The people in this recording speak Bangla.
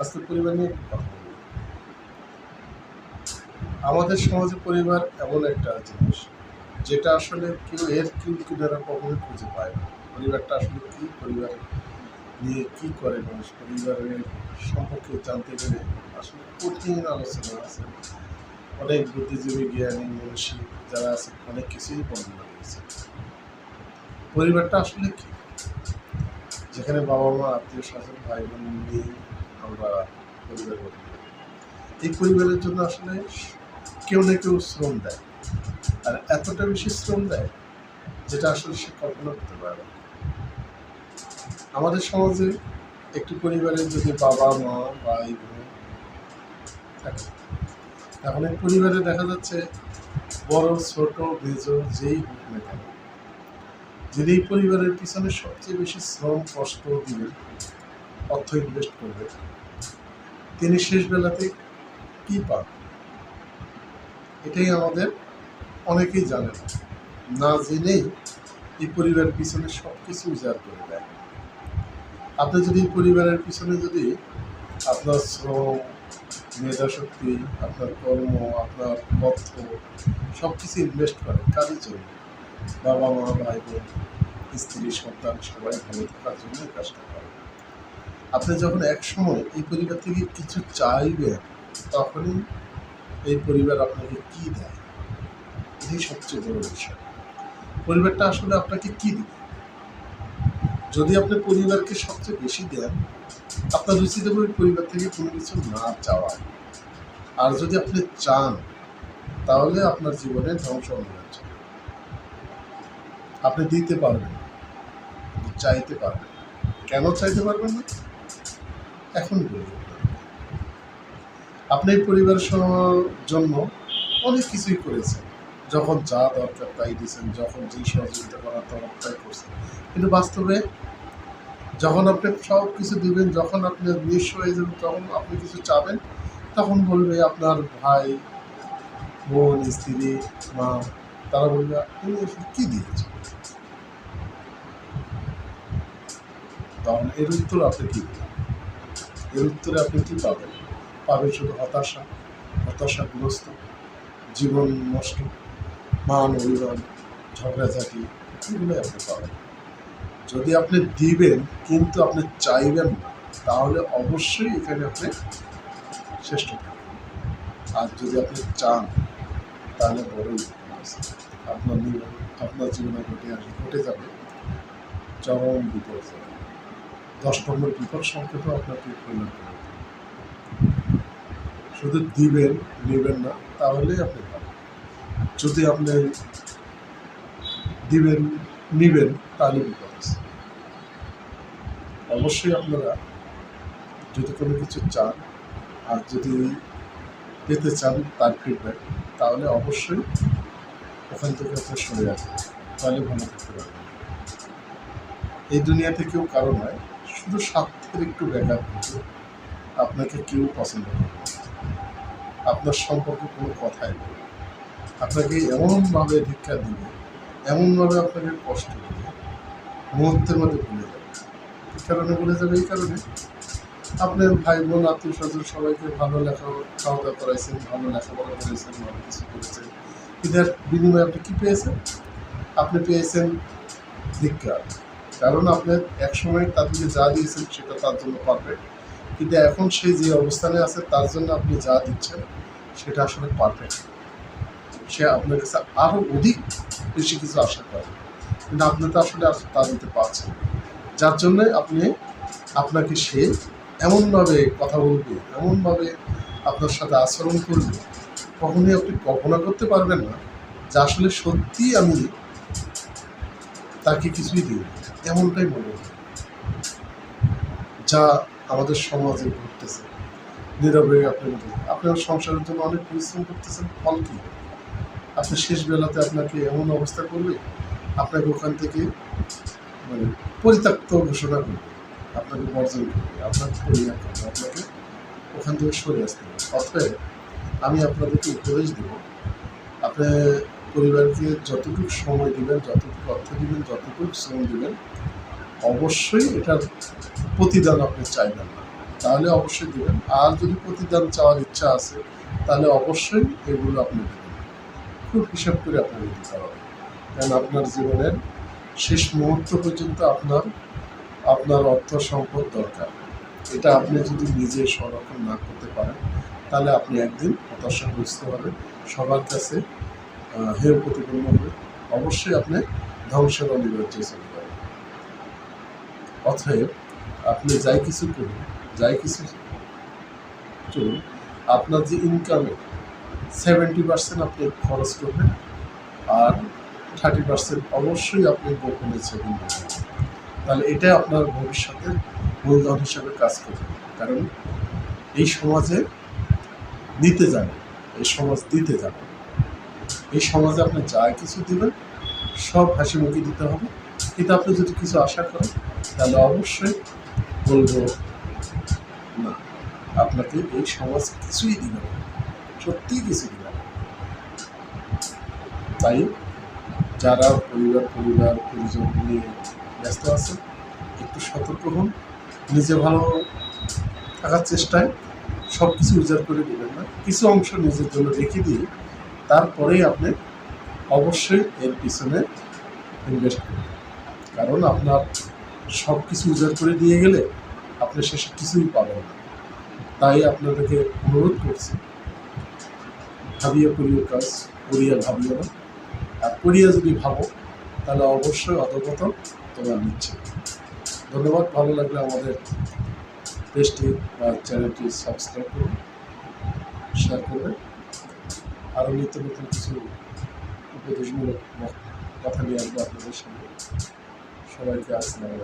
আজকে পরিবার নিয়ে কথা? আমাদের সমাজে পরিবার এমন একটা জিনিস, যেটা আসলে কেউ এর কেউ কিনারা কখনো খুঁজে পায় না। পরিবারটা আসলে কি? পরিবার নিয়ে কি করে মানুষ? পরিবারের সম্পর্কে জানতে গেলে আসলে কঠিন আলোচনা আছে। অনেক বুদ্ধিজীবী, জ্ঞানী, মনীষী যারা আছে, অনেক কিছুই বর্ণনা করেছে। পরিবারটা আসলে কি? যেখানে বাবা মা আত্মীয় স্বজন ভাই বোন নিয়ে আমরা। এই পরিবারের জন্য আসলে কেউ না কেউ শ্রম দেয় আর এতটা বেশি শ্রম দেয় যেটা আসলে সে কল্পনা করতে পারে আমাদের সমাজে একটি পরিবারের যদি বাবা, মা, ভাই, বোন এখন এই পরিবারে দেখা যাচ্ছে বড়, ছোট মেজ যেই হোক না কেন এই পরিবারের পিছনে সবচেয়ে বেশি শ্রম, কষ্ট দিবেন অর্থ ইনভেস্ট করবে। তিনি শেষ বেলাতে কি পান? এটাই আমাদের অনেকেই জানে না জেনেই এই পরিবারের পিছনে সব কিছু উজাড় করে দেয়। আপনি যদি পরিবারের পিছনে যদি আপনার শ্রম, মেধাশক্তি, আপনার কর্ম, আপনার অর্থ সব কিছু ইনভেস্ট করেন কাজের জন্য বাবা মা ভাই বোন স্ত্রী, সন্তান সবাই ভালো থাকার জন্য কাজটা আপনি যখন এক সময় এই পরিবার থেকে কিছু চাইবেন, তখনই এই পরিবার আপনাকে কি দেয়? এটাই সবচেয়ে বড় বিষয়। পরিবারটা আসলে আপনাকে কি দিবে? যদি আপনি পরিবারকে সবচেয়ে বেশি দেন, আপনার উচিত হবে ওই পরিবার থেকে কোনো কিছু না চাওয়া। আর যদি আপনি চান, তাহলে আপনার জীবনে ধ্বংস যাচ্ছে। আপনি দিতে পারবেন চাইতে পারবেন কেন চাইতে পারবেন না? এখন বলি। আপনি এই পরিবারের জন্য অনেক কিছুই করেছেন। যখন যা দরকার তাই দিয়েছেন, যখন যেই সহযোগিতা করার দরকার তাই করছেন। কিন্তু বাস্তবে যখন আপনি সব কিছু দিবেন, যখন আপনি নিঃস্ব হয়ে যাবেন, তখন আপনি কিছু চাবেন, তখন বলবে আপনার ভাই, বোন, স্ত্রী, মা, তারা বলবে আপনি এসব কী দিয়েছেন তখন এর উত্তর আপনি কী এর উত্তরে আপনি কী পাবেন? পাবেন শুধু হতাশা, হতাশাগ্রস্ত, জীবন নষ্ট, মান অভিমান, ঝগড়াঝাটি, এগুলোই আপনি পাবেন। যদি আপনি দিবেন কিন্তু আপনি চাইবেন না, তাহলে অবশ্যই এখানে আপনি শ্রেষ্ঠ থাকবেন আর যদি আপনি চান, তাহলে বড়ই আপনার আপনার জীবনে ঘটে আসবে, ঘটে যাবে, চরম বিপদ যাবে দশ নম্বর বিপদ সংকেতও আপনাকে পরিণত করে শুধু দিবেন, নেবেন না, তাহলেই আপনি পাবেন। যদি আপনি দিবেন, নিবেন, তাহলে বিপদ অবশ্যই আপনারা যদি কোনো কিছু চান আর যদি পেতে চান তার ফিডব্যাক তাহলে অবশ্যই ওখান থেকে আপনার সরে আসবেন। তাহলে ভালো থাকতে পারবেন। এই দুনিয়াতে কেউ কারও নয় শুধু স্বার্থের একটু ব্যাঘাত ঘটে আপনাকে কেউ পছন্দ করে আপনার সম্পর্কে কোনো কথাই নেই। আপনাকে এমনভাবে ধিক্ষা দিবে, এমনভাবে আপনাকে কষ্ট দেবে, মুহূর্তের মধ্যে ভুলে যাবে। কি কারণে ভুলে যাবে, এই কারণে। আপনার ভাই বোন, আত্মীয় স্বজন সবাইকে ভালো লেখা খাওয়া দাওয়া করাইছেন, ভালো লেখাপড়া করেছেন ভালো কিছু করেছেন। এটার বিনিময়ে আপনি কী পেয়েছেন? আপনি পেয়েছেন ধিক্ষা কারণ আপনি এক সময় তাদেরকে যা দিয়েছেন সেটা তার জন্য পারফেক্ট কিন্তু এখন সে যে অবস্থানে আছে, তার জন্য আপনি যা দিচ্ছেন, সেটা আসলে পারফেক্ট সে আপনার কাছে আরও অধিক বেশি কিছু আশা করে। কিন্তু আপনি তো আসলে তা দিতে পারছেন যার জন্যে আপনি আপনাকে সে এমনভাবে কথা বলবে, এমনভাবে আপনার সাথে আচরণ করবে, কখনোই আপনি কল্পনা করতে পারবেন না যে আসলে সত্যি আমি তাকে কিছুই দিই এমনটাই মনে হয়। যা আমাদের সমাজে ঘটতেছে। নীরবে আপনি আপনার সংসারের জন্য অনেক পরিশ্রম করতেছেন, ফল কি? আপনি শেষ বেলাতে আপনাকে এমন অবস্থা করবে? আপনাকে ওখান থেকে মানে পরিত্যক্ত ঘোষণা করবে। আপনাকে বর্জন করবে, আপনাকে পরিহার করবে, আপনাকে ওখান থেকে সরে আসতে হবে। অতএব আমি আপনাদেরকে উপদেশ দেব আপনি পরিবারকে যতটুকু সময় দিবেন, যতটুকু অর্থ দিবেন, যতটুকু শ্রম দিবেন, অবশ্যই এটার প্রতিদান আপনি চাইবেন না। তাহলে অবশ্যই দেবেন। আর যদি প্রতিদান চাওয়ার ইচ্ছা আছে, তাহলে অবশ্যই এগুলো আপনি দেবেন। খুব হিসাব করে আপনাকে দিতে হবে। কারণ আপনার জীবনের শেষ মুহূর্ত পর্যন্ত আপনার আপনার অর্থ সম্পদ দরকার। এটা আপনি যদি নিজে সংরক্ষণ না করতে পারেন, তাহলে আপনি একদিন হতাশাগ্রস্ত হবেন। সবার কাছে হেয় প্রতিপন্ন হবে অবশ্যই আপনি ধ্বংসের অনিবার্য চলে যাবেন অতএব আপনি যাই কিছু করুন, যাই কিছু চলুন আপনার যে ইনকামে সেভেন্টি পার্সেন্ট আপনি খরচ করবেন আর থার্টি পার্সেন্ট অবশ্যই আপনি গোপনে সেভিং তাহলে এটা আপনার ভবিষ্যতের মূলধন হিসাবে কাজ করবে। কারণ এই সমাজে নিতে জানে এই সমাজ দিতে জানে এই সমাজে আপনি যা কিছু দিবেন সব হাসি মুখে দিতে হবে। কিন্তু আপনি যদি কিছু আশা করেন, তাহলে অবশ্যই বলব না। আপনাকে এই সমাজ কিছুই দিবে না। সত্যিই কিছু দিবে না। তাই যারা পরিবার পরিবার, পরিজন নিয়ে ব্যস্ত আছে, একটু সতর্ক হন। নিজে ভালো থাকার চেষ্টায় সব কিছু উজাড় করে দেবেন না। কিছু অংশ নিজের জন্য রেখে দিয়ে তারপরেই আপনি অবশ্যই এর পিছনে ইনভেস্ট করবেন কারণ আপনার সব কিছু উজাড় করে দিয়ে গেলে আপনি শেষে কিছুই পাবেন না। তাই আপনাদেরকে অনুরোধ করছি, ভাবিয়া করিও কাজ, করিয়া ভাবিও না। আর করিয়া যদি ভাবো, তাহলে অবশ্যই অধগত তোমার নিচ্ছে। ধন্যবাদ, ভালো লাগলে আমাদের পেজটি বা চ্যানেলটি সাবস্ক্রাইব করুন শেয়ার করবেন। আরও নিত্য নতুন কিছু উপদেশমূলক কথা নিয়ে আসব আপনাদের সামনে। সবাইকে আসসালামু